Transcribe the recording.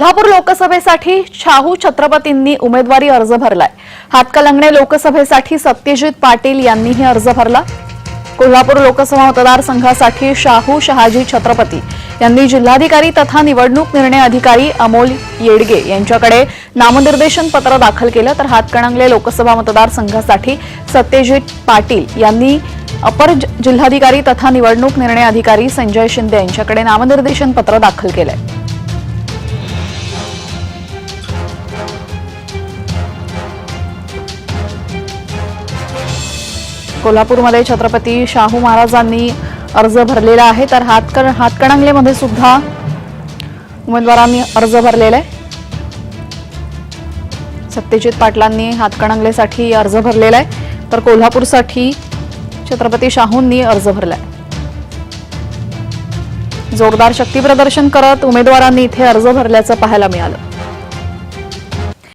कोल्हापूर लोकसभेसाठी शाहू छत्रपतींनी उमेदवारी अर्ज भरलाय. हातकलंगणे लोकसभेसाठी सत्यजित पाटील यांनीही अर्ज भरला. कोल्हापूर लोकसभा मतदारसंघासाठी शाहू शहाजी छत्रपती यांनी जिल्हाधिकारी तथा निवडणूक निर्णय अधिकारी अमोल येडगे यांच्याकडे नामनिर्देशन पत्र दाखल केलं. तर हातकणंगले लोकसभा मतदारसंघासाठी सत्यजित पाटील यांनी अपर जिल्हाधिकारी तथा निवडणूक निर्णय अधिकारी संजय शिंदे यांच्याकडे नामनिर्देशन पत्र दाखल केलंय. कोल्हापूरमध्ये छत्रपती शाहू महाराजांनी अर्ज भरलेला आहे. तर हातकण हातकणंगलेमध्ये सुद्धा उमेदवारांनी अर्ज भरलेला आहे. सत्यजित पाटलांनी हातकणंगलेसाठी अर्ज भरलेला आहे. तर कोल्हापूरसाठी छत्रपती शाहूंनी अर्ज भरलाय जोरदार शक्तीप्रदर्शन करत उमेदवारांनी इथे अर्ज भरल्याचं पाहायला मिळालं.